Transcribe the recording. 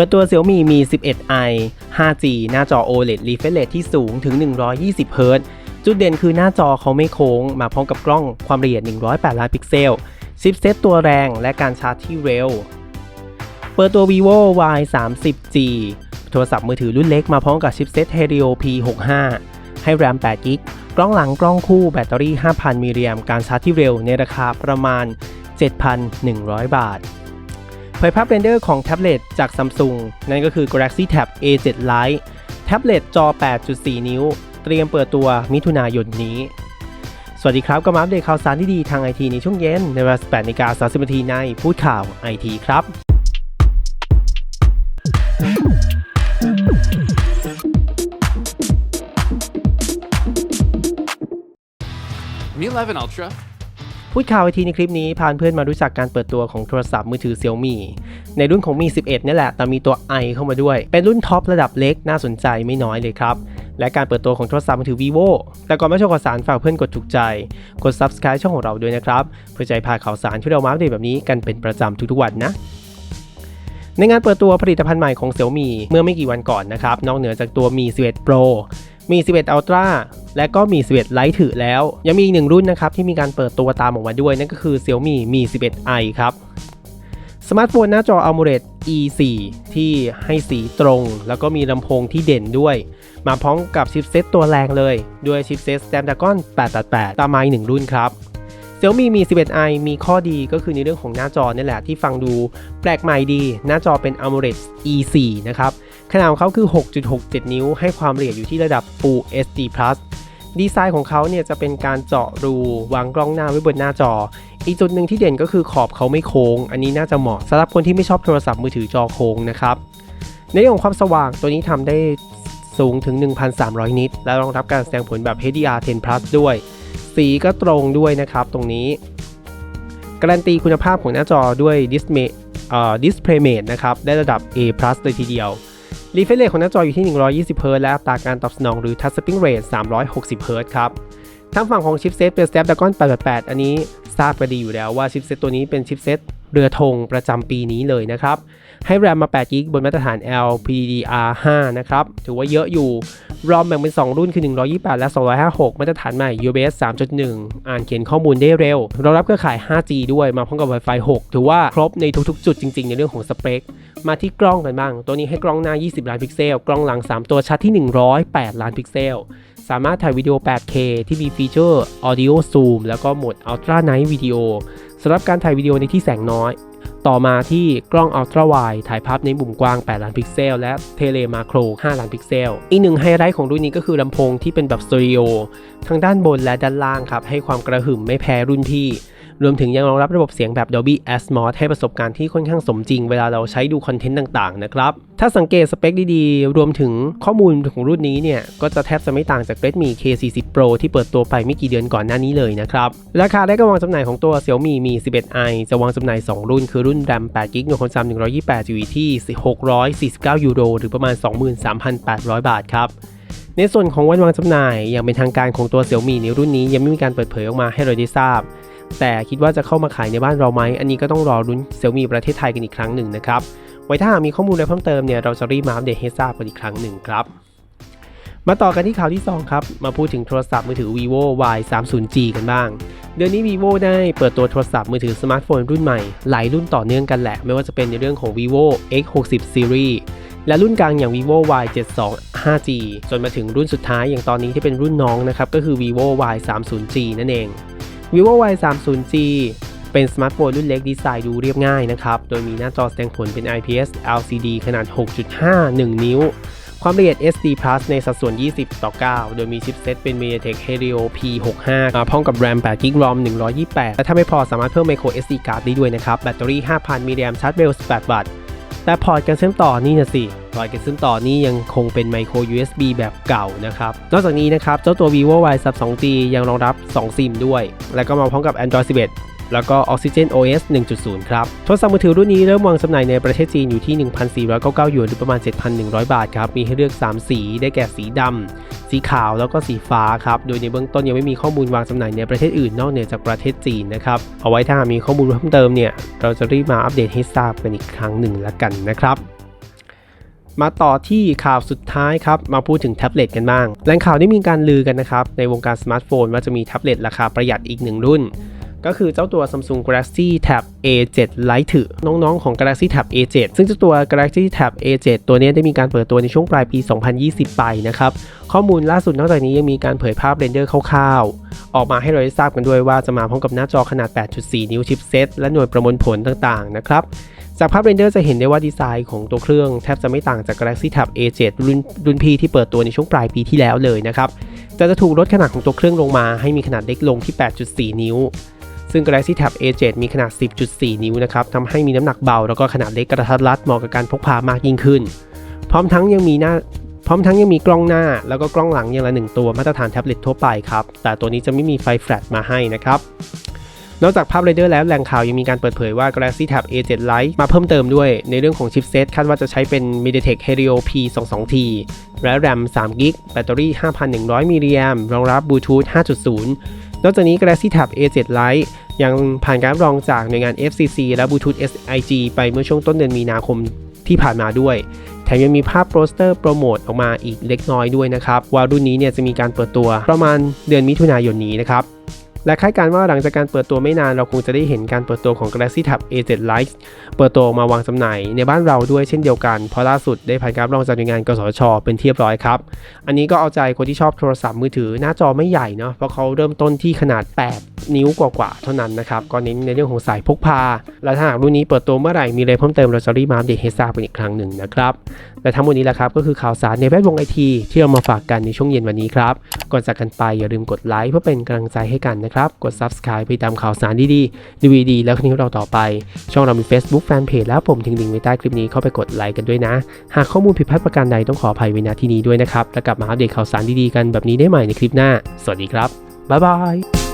ปิดตัว Xiaomi Mi 11i 5G หน้าจอ OLED refresh rate ที่สูงถึง 120 Hz จุดเด่นคือหน้าจอเขาไม่โค้ง มาพร้อมกับกล้องความละเอียด 108 ล้านพิกเซล ชิปเซตตัวแรงและการชาร์จที่เร็ว เปิดตัว vivo y 3 0 g โทรศัพท์มือถือรุ่นเล็กมาพร้อมกับชิปเซต Helio P65 ให้แรม8 g b กล้องหลังกล้องคู่แบตเตอรี่ 5,000มิลลิแอมการชาร์จที่เร็วในราคาประมาณ 7,100 บาท เผยภาพเรนเดอร์ของแท็บเล็ตจาก Samsung นั่นก็คือ Galaxy Tab A7 Lite แท็บเล็ตจอ 8.4 นิ้ว เตรียมเปิดตัวมิถุนายนนี้ สวัสดีครับก็มาอัปเดตข่าวสารที่ดีทางไอทีในช่วงเย็น ในเวลา18นาฬิกา30นาทีในพูดข่าวไอทีครับ Mi 11 Ultra พูดข่าวไอทีในคลิปนี้พาเพื่อนมารู้จักการเปิดตัวของโทรศัพท์มือถือ Xiaomi ในรุ่นของมี 11 นี่แหละ แต่มีตัว i เข้ามาด้วย เป็นรุ่นท็อประดับเล็กน่าสนใจไม่น้อยเลยครับ และการเปิดตัวของโทรศัพท์มือถือ vivo แต่ก่อนไม่ชมข่าวสารฝากเพื่อนกดถูกใจ กด subscribe ช่องของเราด้วยนะครับ เพื่อใจพาข่าวสารที่เรามาอัปเดตแบบนี้กันเป็นประจำทุกๆวันนะในงานเปิดตัวผลิตภัณฑ์ใหม่ของ Xiaomi เมื่อไม่กี่วันก่อนนะครับ นอกเหนือจากตัวมี 11 Pro มี 11 Ultra และก็มี 11 Lite ถือแล้ว ยังมีอีกหนึ่งรุ่นนะครับที่มีการเปิดตัวตามออกมาด้วย นั่นก็คือ Xiaomi Mi 11i ครับสมาร์ทโฟนหน้าจอ AMOLED E4 ที่ให้สีตรง แล้วก็มีลำโพงที่เด่นด้วย มาพร้อมกับชิปเซตตัวแรงเลย ด้วยชิปเซต Snapdragon 888 ตามมาอีกหนึ่งรุ่นครับ Xiaomi Mi 11i มีข้อดีก็คือในเรื่องของหน้าจอนี่แหละที่ฟังดูแปลกใหม่ดี หน้าจอเป็น AMOLED E4 นะครับ ขนาดของเขาคือ 6.67 นิ้ว ให้ความละเอียดอยู่ที่ระดับ Full HD+ ดีไซน์ของเขาเนี่ยจะเป็นการเจาะรูวางกล้องหน้าไว้บนหน้าจอ อีกจุดหนึ่งที่เด่นก็คือขอบเขาไม่โค้ง อันนี้น่าจะเหมาะสำหรับคนที่ไม่ชอบโทรศัพท์มือถือจอโค้งนะครับ ในเรื่องของความสว่างตัวนี้ทำได้สูงถึง 1,300 นิต และรองรับการแสดงผลแบบ HDR10 Plus ด้วย สีก็ตรงด้วยนะครับตรงนี้ การันตีคุณภาพของหน้าจอด้วย Display เอ่อ DisplayMate นะครับ ได้ระดับ A+ เลยทีเดียว รีเฟรชเรทของหน้าจออยู่ที่ 120 Hz และอัตราการตอบสนองหรือ Touch Spring Rate 360 Hz ครับทางฝั่งของชิปเซตเป็น Snapdragon 888 อันนี้ทราบกันดีอยู่แล้วว่าชิปเซตตัวนี้เป็นชิปเซตเรือธงประจำปีนี้เลยนะครับ ให้แรมมา8 g b บนมาตรฐาน LPDDR5 นะครับ ถือว่าเยอะอยู่ รอมแบ่งเป็น 2 รุ่นคือ 128 และ 256 มาตรฐานใหม่ UBS 3.1 อ่านเขียนข้อมูลได้เร็วรองรับเครือข่าย 5G ด้วยมาพร้อมกับ Wi-Fi 6 ถือว่าครบในทุกๆ จุดจริงๆ ในเรื่องของสเปค มาที่กล้องกันบ้าง ตัวนี้ให้กล้องหน้า 20 ล้านพิกเซล กล้องหลัง 3 ตัวชัดที่ 108 ล้านพิกเซล สามารถถ่ายวิดีโอ 8K ที่มีฟีเจอร์ Audio Zoom แล้วก็โหมด Ultra Night Video สำหรับการถ่ายวิดีโอในที่แสงน้อย ต่อมาที่กล้อง Ultra Wide ถ่ายภาพในมุมกว้าง 8 ล้านพิกเซล และเทเลมาโคร 5 ล้านพิกเซล อีกหนึ่งไฮไลท์ของรุ่นนี้ก็คือลำโพงที่เป็นแบบสเตอริโอทั้งด้านบนและด้านล่างครับ ให้ความกระหึ่มไม่แพ้รุ่นพี่ รวมถึงยังรองรับระบบเสียงแบบ Dolby Atmos ให้ประสบการณ์ที่ค่อนข้างสมจริงเวลาเราใช้ดูคอนเทนต์ต่างๆนะครับ ถ้าสังเกตสเปคดีๆ รวมถึงข้อมูลของรุ่นนี้เนี่ย ก็จะแทบจะไม่ต่างจาก Redmi K40 Pro ที่เปิดตัวไปไม่กี่เดือนก่อนหน้านี้เลยนะครับ ราคาและก็วางจำหน่ายของตัว Xiaomi Mi 11i จะวางจำหน่าย 2 รุ่น คือรุ่น RAM 8 g b กับความจำ128 GB ที่ 649 ยูโร หรือประมาณ 23,800 บาทครับในส่วนของวันวางจำหน่ายอย่างเป็นทางการของตัว Xiaomi ในรุ่นนี้ยังไม่มีการเปิดเผยออกมาให้เราได้ทราบ แต่คิดว่าจะเข้ามาขายในบ้านเราไหม อันนี้ก็ต้องรอรุ้น Xiaomi ประเทศไทยกันอีกครั้งหนึ่งนะครับ ไว้ถ้าหากมีข้อมูลอะไรเพิ่มเติมเนี่ยเราจะรีบมาอัปเดตให้ทราบกันอีกครั้งหนึ่งครับ มาต่อกันที่ข่าวที่ 2 ครับ มาพูดถึงโทรศัพท์มือถือ vivo y 3 0 g กันบ้าง เดือนนี้ vivo ได้เปิดตัวโทรศัพท์มือถือสมาร์ทโฟนรุ่นใหม่ หลายรุ่นต่อเนื่องกันแหละ ไม่ว่าจะเป็นในเรื่องของ vivo x 6 0 series และรุ่นกลางอย่าง vivo y 7 2 5g จนมาถึงรุ่นสุดท้ายอย่างตอนนี้ที่เป็นรุ่นน้องนะครับก็คือ vivo y 3 0 g นั่นเอง vivo y 3 0 g เป็นสมาร์ทโฟนรุ่นเล็กดีไซน์ดูเรียบง่ายนะครับ โดยมีหน้าจอแสดงผลเป็น IPS LCD ขนาด 6.51 นิ้ว ความละเอียด SD Plus ในสัดส่วน 20 ต่อ 9 โดยมีชิปเซตเป็น MediaTek Helio P65 มาพร้อมกับ RAM 8 g b ROM 128 และถ้าไม่พอสามารถเพิ่ม Micro SD card ได้ด้วยนะครับ แบตเตอรี่ 5,000มิลลิแอมชาร์จเร็ว18วัตต์ แต่พอร์ตการเชื่อมต่อนี่นะสิ อร์ตการเชื่อมต่อนี่ยังคงเป็น Micro USB แบบเก่านะครับ นอกจากนี้นะครับ เจ้าตัว vivo y sub 2g ยังรองรับ 2 ซิมด้วย และก็มาพร้อมกับ Android 11แล้วก็ Oxygen OS 1.0 ครับ โทรศัพท์มือถือรุ่นนี้เริ่มวางจำหน่ายในประเทศจีนอยู่ที่ 1,499หยวนหรือประมาณ 7,100 บาทครับ มีให้เลือก 3 สี ได้แก่สีดำ สีขาว แล้วก็สีฟ้าครับ โดยในเบื้องต้นยังไม่มีข้อมูลวางจำหน่ายในประเทศอื่นนอกเหนือจากประเทศจีนนะครับ เอาไว้ถ้ามีข้อมูลเพิ่มเติมเนี่ย เราจะรีบมาอัปเดตให้ทราบกันอีกครั้งหนึ่งละกันนะครับ มาต่อที่ข่าวสุดท้ายครับมาพูดถึงแท็บเล็ตกันบ้างแหล่งข่าวได้มีการลือกันนะครับในวงการสมาร์ทโฟนว่าจะมีแท็บเล็ตราคาประหยัดอีกหนึ่งรุ่นก็คือเจ้าตัว Samsung Galaxy Tab A7 Lite น้องๆของ Galaxy Tab A7 ซึ่งเจ้าตัว Galaxy Tab A7 ตัวนี้ได้มีการเปิดตัวในช่วงปลายปี 2020 ไปนะครับ ข้อมูลล่าสุดนอกจากนี้ยังมีการเผยภาพเรนเดอร์คร่าวๆ ออกมาให้เราได้ทราบกันด้วยว่าจะมาพร้อมกับหน้าจอขนาด 8.4 นิ้วชิปเซตและหน่วยประมวลผลต่างๆ นะครับ จากภาพเรนเดอร์จะเห็นได้ว่าดีไซน์ของตัวเครื่องแทบจะไม่ต่างจาก Galaxy Tab A7 รุ่นรุ่นพี่ที่เปิดตัวในช่วงปลายปีที่แล้วเลยนะครับแต่จะถูกลดขนาดของตัวเครื่องลงมาให้มีขนาดเล็กลงที่ 8.4 นิ้ว ซึ่ง Galaxy Tab A7 มีขนาด 10.4 นิ้วนะครับทำให้มีน้ำหนักเบาแล้วก็ขนาดเล็กกระทัดรัดเหมาะกับการพกพามากยิ่งขึ้น พร้อมทั้งยังมีหน้าพร้อมทั้งยังมีกล้องหน้า แล้วก็กล้องหลังอย่างละหนึ่งตัวมาตรฐานแท็บเล็ตทั่วไปครับแต่ตัวนี้จะไม่มีไฟแฟลชมาให้นะครับ นอกจากภาพเรเดอร์แล้วแหล่งข่าวยังมีการเปิดเผยว่า Galaxy Tab A7 Lite มาเพิ่มเติมด้วย ในเรื่องของชิปเซตคาดว่าจะใช้เป็น MediaTek Helio P22T และ RAM 3 g b แบตเตอรี่ 5,100 มิลลิแอมรองรับ Bluetooth 5.0 นอกจากนี้ Galaxy Tab A7 Lite ยังผ่านการรับรองจากหน่วยงาน FCC และ Bluetooth SIG ไปเมื่อช่วงต้นเดือนมีนาคมที่ผ่านมาด้วย แถมยังมีภาพโปสเตอร์โปรโมทออกมาอีกเล็กน้อยด้วยนะครับ ว่ารุ่นนี้เนี่ยจะมีการเปิดตัวประมาณเดือนมิถุนายนนี้นะครับ และคาดการณ์ว่าหลังจากการเปิดตัวไม่นานเราคงจะได้เห็นการเปิดตัวของ Galaxy Tab A7 Lite เปิดตัวออกมาวางจำหน่ายในบ้านเราด้วยเช่นเดียวกัน เพราะล่าสุดได้ผ่านการรองจากหน่วยงานกสช เป็นที่เรียบร้อยครับ อันนี้ก็เอาใจคนที่ชอบโทรศัพท์มือถือหน้าจอไม่ใหญ่เนาะเพราะเขาเริ่มต้นที่ขนาด 8 นิ้วกว่าๆเท่านั้นนะครับก็เน้นในเรื่องของสายพกพา และถ้าหากรุ่นนี้เปิดตัวเมื่อไหร่มีอะไรเพิ่มเติมเราจะรีบมาอัปเดตให้ทราบกันอีกครั้งหนึ่งนะครับและทั้งหมดนี้แหละครับก็คือข่าวสารในแวดวงไอทีที่เรามาฝากกันในช่วงเย็นวันนี้ครับก่อนจากกันไปอย่าลืมกดไลค์เพื่อเป็นกำลังใจให้กันนะครับกด Subscribe ไปตามข่าวสารดีๆ DVD แล้วคลิปเราต่อไป ช่องเรามี Facebook Fanpage แล้วผมทิ้งลิงก์ไว้ใต้คลิปนี้เข้าไปกดไลค์กันด้วยนะ หากข้อมูลผิดพลาดประการใดต้องขออภัยไว้ณที่นี้ด้วยนะครับแล้วกลับมาอัปเดตข่าวสารดีๆกันแบบนี้ได้ใหม่ในคลิปหน้า สวัสดีครับบ๊ายบาย